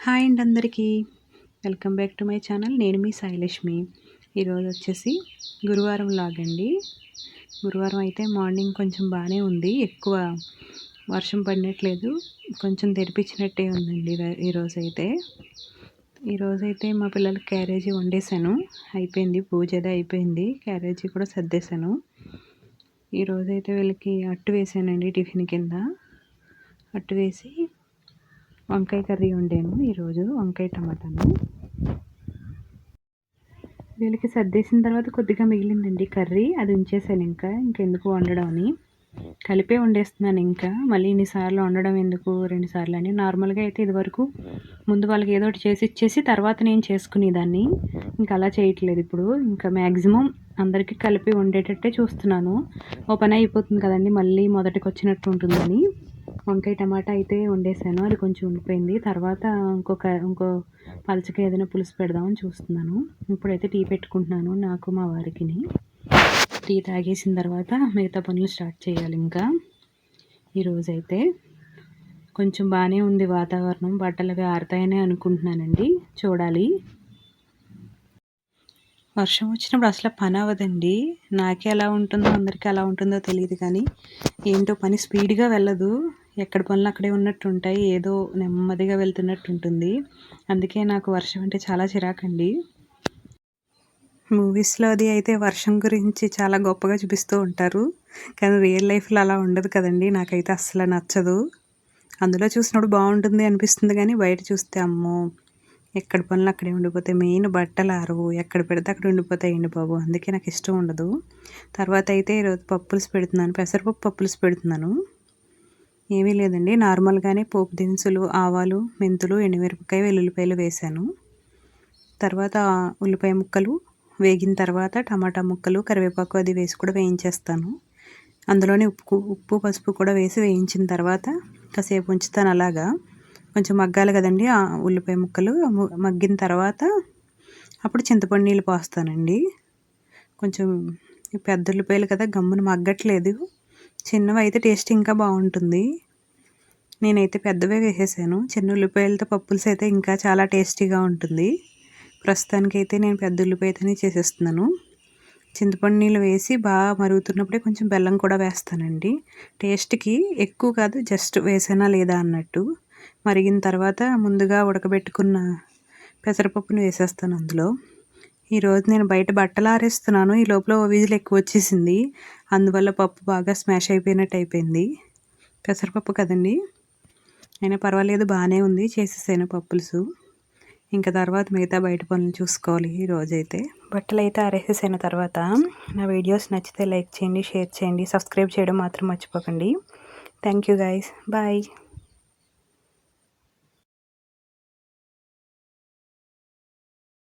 Hi అండి అందరికీ. Welcome back to my channel. నేను మీ సాయిలక్ష్మి. ఈరోజు వచ్చేసి గురువారం లాగండి. గురువారం అయితే మార్నింగ్ కొంచెం బాగానే ఉంది. ఎక్కువ వర్షం పడినట్లేదు. కొంచెం తెరిపించినట్టే ఉందండి ఈరోజు అయితే ఈరోజైతే మా పిల్లలకి క్యారేజీ వండేసాను అయిపోయింది. పూజ అదే అయిపోయింది. క్యారేజీ కూడా సర్దేశాను. ఈరోజైతే వీళ్ళకి అట్టు వేసానండి టిఫిన్ కింద. అట్టు వేసి వంకాయ కర్రీ వండాను. ఈరోజు వంకాయ టమాటాను. వీళ్ళకి సర్దేసిన తర్వాత కొద్దిగా మిగిలిందండి కర్రీ. అది ఉంచేసాను ఇంకా. ఇంకెందుకు వండడం అని కలిపే వండేస్తున్నాను ఇంకా. మళ్ళీ ఇన్నిసార్లు వండడం ఎందుకు? రెండు సార్లు అని నార్మల్గా అయితే ఇదివరకు ముందు వాళ్ళకి ఏదో ఒకటి చేసి ఇచ్చేసి తర్వాత నేను చేసుకునేదాన్ని. ఇంకా అలా చేయట్లేదు ఇప్పుడు. ఇంకా మ్యాక్సిమం అందరికీ కలిపి వండేటట్టే చూస్తున్నాను. ఓ పని అయిపోతుంది కదండి. మళ్ళీ మొదటికి వచ్చినట్టు ఉంటుందని. వంకాయ టమాటా అయితే వండేసాను. అది కొంచెం ఉండిపోయింది తర్వాత ఇంకొక ఇంకో పలచగా ఏదైనా పులుసు పెడదామని చూస్తున్నాను. ఇప్పుడైతే టీ పెట్టుకుంటున్నాను నాకు మా వారికి టీ తాగేసిన తర్వాత మిగతా పనులు స్టార్ట్ చేయాలి ఇంకా. ఈరోజైతే కొంచెం బాగానే ఉంది వాతావరణం. బట్టలు అవి ఆరుతాయని అనుకుంటున్నానండి. చూడాలి. వర్షం వచ్చినప్పుడు అసలు పని అవ్వదండి. నాకే ఎలా ఉంటుందో అందరికీ ఎలా ఉంటుందో తెలియదు కానీ ఏంటో పని స్పీడ్గా వెళ్ళదు. ఎక్కడ పనులు అక్కడే ఉన్నట్టు ఉంటాయి ఏదో నెమ్మదిగా వెళ్తున్నట్టు ఉంటుంది అందుకే నాకు వర్షం అంటే చాలా చిరాకండి. మూవీస్లో అది అయితే వర్షం గురించి చాలా గొప్పగా చూపిస్తూ ఉంటారు. కానీ రియల్ లైఫ్లో అలా ఉండదు కదండి. నాకైతే అస్సలు నచ్చదు. అందులో చూసినప్పుడు బాగుంటుంది అనిపిస్తుంది కానీ బయట చూస్తే అమ్మో! ఎక్కడ పనులు అక్కడే ఉండిపోతాయి. మెయిన్ బట్టలు ఆరవు. ఎక్కడ పెడితే అక్కడ ఉండిపోతాయండి బాబు? అందుకే నాకు ఇష్టం ఉండదు. తర్వాత అయితే ఈరోజు పప్పులుసు పెడుతున్నాను. పెసరపప్పు పప్పులుసు పెడుతున్నాను. ఏమీ లేదండి. నార్మల్గానే పోపు దినుసులు ఆవాలు మెంతులు ఎండుమిరపకాయ వెల్లుల్లిపాయలు వేశాను. తర్వాత ఉల్లిపాయ ముక్కలు వేగిన తర్వాత టమాటా ముక్కలు కరివేపాకు అది వేసి కూడా వేయించేస్తాను. అందులోనే ఉప్పు ఉప్పు పసుపు కూడా వేసి వేయించిన తర్వాత కాసేపు ఉంచుతాను అలాగా. కొంచెం మగ్గాలి కదండి ఆ ఉల్లిపాయ ముక్కలు. మగ్గిన తర్వాత అప్పుడు చింతపండు నీళ్ళు పోస్తానండి. కొంచెం పెద్ద ఉల్లిపాయలు కదా గమ్మున మగ్గట్లేదు. చిన్నవి అయితే టేస్ట్ ఇంకా బాగుంటుంది. నేనైతే పెద్దవే వేసేసాను. చిన్న ఉల్లిపాయలతో పప్పులస్ అయితే ఇంకా చాలా టేస్టీగా ఉంటుంది. ప్రస్తుతానికైతే నేను పెద్ద ఉల్లిపాయతోనే చేసేస్తున్నాను. చింతపండు నీళ్ళు వేసి బాగా మరుగుతున్నప్పుడే కొంచెం బెల్లం కూడా వేస్తానండి. టేస్ట్కి ఎక్కువ కాదు జస్ట్ వేసానా లేదా అన్నట్టు. మరిగిన తర్వాత ముందుగా ఉడకబెట్టుకున్న పెసరపప్పుని వేసేస్తాను అందులో. ఈరోజు నేను బయట బట్టలు ఆరేస్తున్నాను. ఈ లోపల విజిల్ ఎక్కువ వచ్చేసింది. అందువల్ల పప్పు బాగా స్మాష్ అయిపోయినట్టు అయిపోయింది. పెసరపప్పు కదండి? అయినా పర్వాలేదు బాగానే ఉంది. చేసేసాను పప్పులుసు. ఇంకా తర్వాత మిగతా బయట పనులు చూసుకోవాలి ఈరోజైతే బట్టలు అయితే ఆరేసేసిన తర్వాత. నా వీడియోస్ నచ్చితే లైక్ చేయండి షేర్ చేయండి సబ్స్క్రైబ్ చేయడం మాత్రం మర్చిపోకండి. Thank you guys bye.